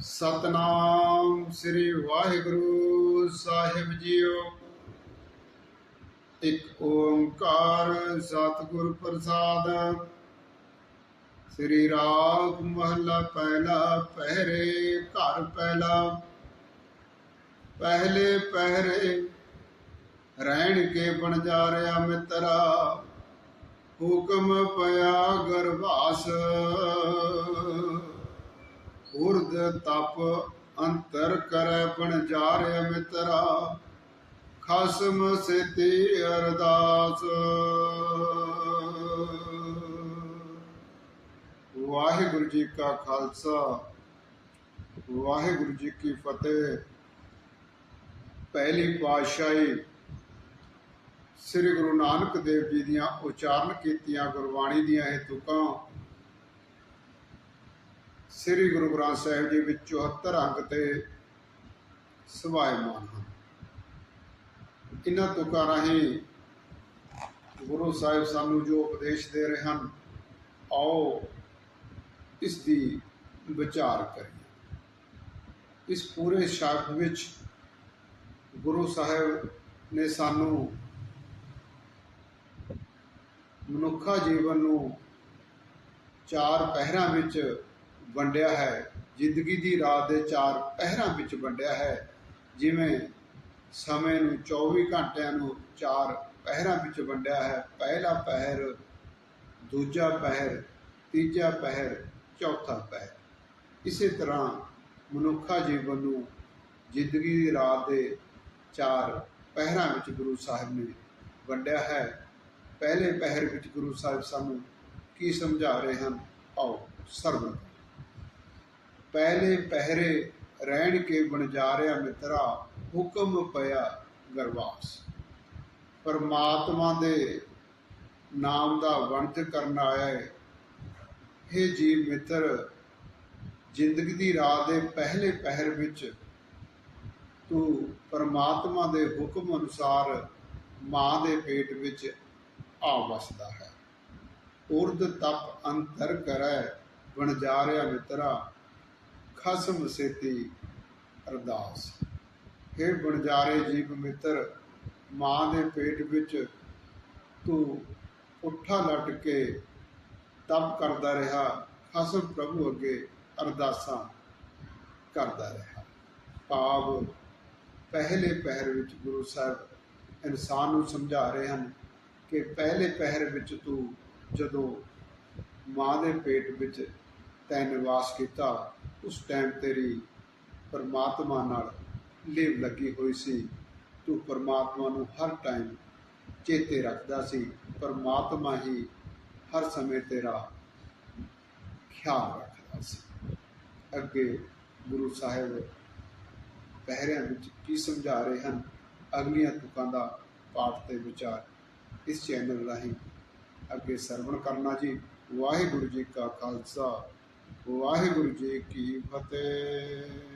ਸਤਨਾਮ ਸ੍ਰੀ ਵਾਹਿਗੁਰੂ ਸਾਹਿਬ ਜੀਓ। ਇੱਕ ਓੰਕਾਰ ਸਤਿਗੁਰ ਪ੍ਰਸਾਦ। ਸ੍ਰੀ ਰਾਗ ਮਹੱਲਾ ਪਹਿਲਾ ਪਹਿਰੇ, ਘਰ ਪਹਿਲਾ। ਪਹਿਲੇ ਪਹਿਰੇ ਰਹਿਣ ਕੇ ਬਣ ਜਾ ਰਿਆ ਮਿੱਤਰਾ। ਹੁਕਮ ਪਿਆ ਗਰਭਾਸ। ਉਰਦ ਤਪ ਅੰਤਰ ਕਰੈ ਬਣ ਜਾ ਖਸਮ ਸੇਤੀ ਅਰਦਾਸ। ਵਾਹਿਗੁਰੂ ਜੀ ਕਾ ਖਾਲਸਾ, ਵਾਹਿਗੁਰੂ ਜੀ ਕੀ ਫਤਿਹ। ਪਹਿਲੀ ਪਾਤਸ਼ਾਹੀ ਸ੍ਰੀ ਗੁਰੂ ਨਾਨਕ ਦੇਵ ਜੀ ਦੀਆਂ ਉਚਾਰਨ ਕੀਤੀਆਂ ਗੁਰਬਾਣੀ ਦੀਆਂ ਇਹ ਤੁਕਾਂ ਸ੍ਰੀ ਗੁਰੂ ਗ੍ਰੰਥ ਸਾਹਿਬ ਜੀ ਵਿੱਚ 74 ਅੰਗ ਤੇ ਸਵਾਇਮਾਨ ਹਨ। ਇਹਨਾਂ ਤੁਕਾਂ ਰਾਹੀਂ ਗੁਰੂ ਸਾਹਿਬ ਸਾਨੂੰ ਜੋ ਉਪਦੇਸ਼ ਦੇ ਰਹੇ ਹਨ, ਆਓ ਇਸ ਦੀ ਵਿਚਾਰ ਕਰੀਏ। ਇਸ ਪੂਰੇ ਸ਼ਬਦ ਵਿੱਚ ਗੁਰੂ ਸਾਹਿਬ ਨੇ ਸਾਨੂੰ ਮਨੁੱਖਾ ਜੀਵਨ ਨੂੰ ਚਾਰ ਪਹਿਰਾਂ ਵਿੱਚ ਵੰਡਿਆ ਹੈ। ਜ਼ਿੰਦਗੀ ਦੀ ਰਾਤ ਦੇ ਚਾਰ ਪਹਿਰਾਂ ਵਿੱਚ ਵੰਡਿਆ ਹੈ। ਜਿਵੇਂ ਸਮੇਂ ਨੂੰ 24 ਘੰਟਿਆਂ ਨੂੰ ਚਾਰ ਪਹਿਰਾਂ ਵਿੱਚ ਵੰਡਿਆ ਹੈ। ਪਹਿਲਾ ਪਹਿਰ, ਦੂਜਾ ਪਹਿਰ, ਤੀਜਾ ਪਹਿਰ, ਚੌਥਾ ਪਹਿਰ। ਇਸੇ ਤਰ੍ਹਾਂ ਮਨੁੱਖਾ ਜੀਵਨ ਨੂੰ ਜ਼ਿੰਦਗੀ ਦੀ ਰਾਤ ਦੇ ਚਾਰ ਪਹਿਰਾਂ ਵਿੱਚ ਗੁਰੂ ਸਾਹਿਬ ਨੇ ਵੰਡਿਆ ਹੈ। ਪਹਿਲੇ ਪਹਿਰ ਵਿੱਚ ਗੁਰੂ ਸਾਹਿਬ ਸਾਨੂੰ ਕੀ ਸਮਝਾ ਰਹੇ ਹਨ? ਆਓ ਸਰਵਣ ਪਹਿਲੇ ਪਹਿਰੇ ਰਹਿਣ ਕੇ ਬਣ ਜਾ ਰਿਆ ਮਿੱਤਰਾ, ਹੁਕਮ ਪਿਆ ਗਰਵਾਸ। ਪਰਮਾਤਮਾ ਦੇ ਨਾਮ ਦਾ ਵੰਡ ਕਰਨ ਆਇਆ ਹੈ हे ਜੀਵ ਮਿੱਤਰ, ਜ਼ਿੰਦਗੀ ਦੀ ਰਾਹ ਦੇ ਪਹਿਲੇ ਪਹਿਰ ਵਿੱਚ ਤੂੰ ਪਰਮਾਤਮਾ ਦੇ ਹੁਕਮ ਅਨੁਸਾਰ ਮਾਂ ਦੇ ਪੇਟ ਵਿੱਚ ਆ ਵਸਦਾ ਹੈ। ਉਰਦ ਤਪ ਅੰਤਰ ਕਰੈ, ਬਣਜਾਰਿਆ ਜਾ ਮਿੱਤਰਾ ਖਸਮ ਸੇਤੀ ਅਰਦਾਸ। हे ਬਣਜਾਰੇ ਜੀਵ ਮਿੱਤਰ, ਮਾਂ ਦੇ ਪੇਟ ਵਿੱਚ ਤੂੰ ਉੱਠਾ ਲੱਟ ਕੇ ਤਪ ਕਰਦਾ ਰਿਹਾ, ਖਸਮ ਪ੍ਰਭੂ ਅੱਗੇ ਅਰਦਾਸਾਂ ਕਰਦਾ ਰਿਹਾ। ਭਾਵ ਪਹਿਲੇ ਪਹਿਰ ਵਿੱਚ ਗੁਰੂ ਸਾਹਿਬ ਇਨਸਾਨ ਨੂੰ ਸਮਝਾ ਰਹੇ ਹਨ ਕਿ ਪਹਿਲੇ ਪਹਿਰ ਵਿੱਚ ਤੂੰ ਜਦੋਂ ਮਾਂ ਦੇ ਪੇਟ ਵਿੱਚ ਤੈ ਨਿਵਾਸ ਕੀਤਾ ਉਸ ਟਾਈਮ ਤੇਰੀ ਪਰਮਾਤਮਾ ਨਾਲ ਲੇਵ ਲੱਗੀ ਹੋਈ ਸੀ। ਤੂੰ ਪਰਮਾਤਮਾ ਨੂੰ ਹਰ ਟਾਈਮ ਚੇਤੇ ਰੱਖਦਾ ਸੀ। ਪਰਮਾਤਮਾ ਹੀ ਹਰ ਸਮੇਂ ਤੇਰਾ ਖਿਆਲ ਰੱਖਦਾ ਸੀ। ਅੱਗੇ ਗੁਰੂ ਸਾਹਿਬ ਪਹਿਰਿਆਂ ਵਿੱਚ ਕੀ ਸਮਝਾ ਰਹੇ ਹਨ? ਅਗਲੀਆਂ ਤੁਕਾਂ ਦਾ ਪਾਠ ਤੇ ਵਿਚਾਰ ਇਸ ਚੈਨਲ ਰਾਹੀਂ ਅੱਗੇ ਸਰਵਣ ਕਰਨਾ ਜੀ। ਵਾਹਿਗੁਰੂ ਜੀ ਕਾ ਖਾਲਸਾ। ਵਾਹਿਗੁਰੂ ਜੀ ਕੀ ਫਤਿਹ।